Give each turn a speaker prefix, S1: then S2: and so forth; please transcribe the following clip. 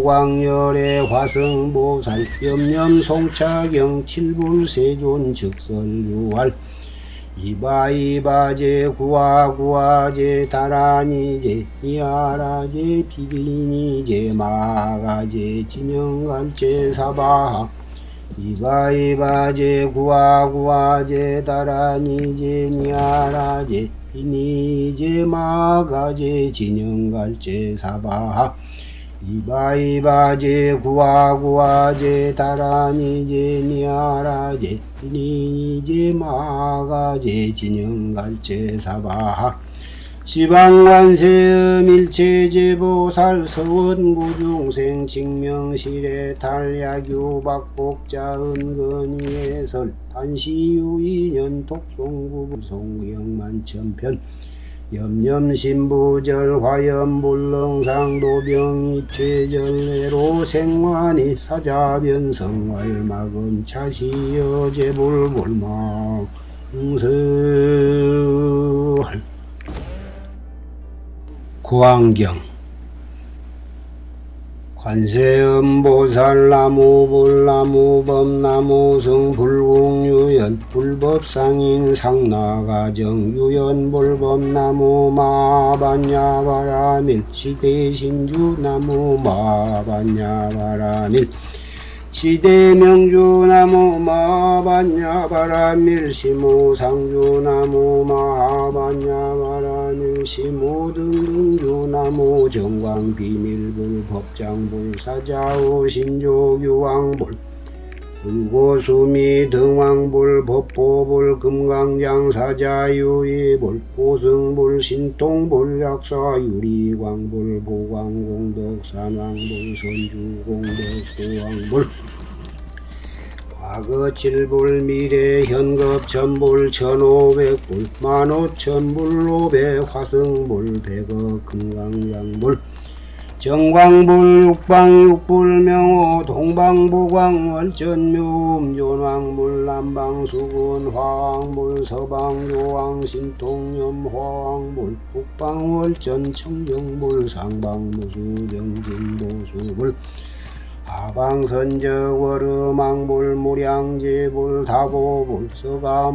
S1: 보광열의 화성보살 염염 송차경 칠불 세존 즉설유활. 이바이바제 구아구아제 다라니제 이아라제 비리니제 마가제 진영갈제 사바하. 이바이바제 구아구아제 다라니제 니아라제 비니제 마가제 진영갈제 사바하 이바이바제 구아구아제 다라니제 니아라제 비니제 마가제 진영갈제 사바하. 지방관세음 일체제보살 서원구중생 징명실에 달야교 박복자 은근위에설 단시유인연 독송구부 송경만천편 염염신부절 화염불능상 도병이 최절내로 생환이 사자변성활막은 차시여 제불불망설 구안경 관세음보살 나무 불나무 범나무 성 불공유연 불법상인 상나가정 유연 불법나무 마반야바라밀 시대신주 나무 마반야바라밀. 시대명주나무 마반야바라밀 시무상주나무 마반야바라밀 시무등등주나무 정광 비밀불 법장불 사자오 신조유왕불 불고수미 등왕불 법보불 금강장 사자유이불 보승불 신통불 약사 유리광불 보광공덕 산왕불 선주공덕 소왕불 과거 칠불 미래 현급 천불 천오백불 만오천불 오백 화승불 백억 금강양불. 정광불 육방 육불 명호 동방보광 월전묘음 요왕불 남방수군 화왕불 서방요왕 신통염 화왕불 북방월전 청정불 상방무수 정진보수불 하방선적 월음왕불 무량제불 다보불 서감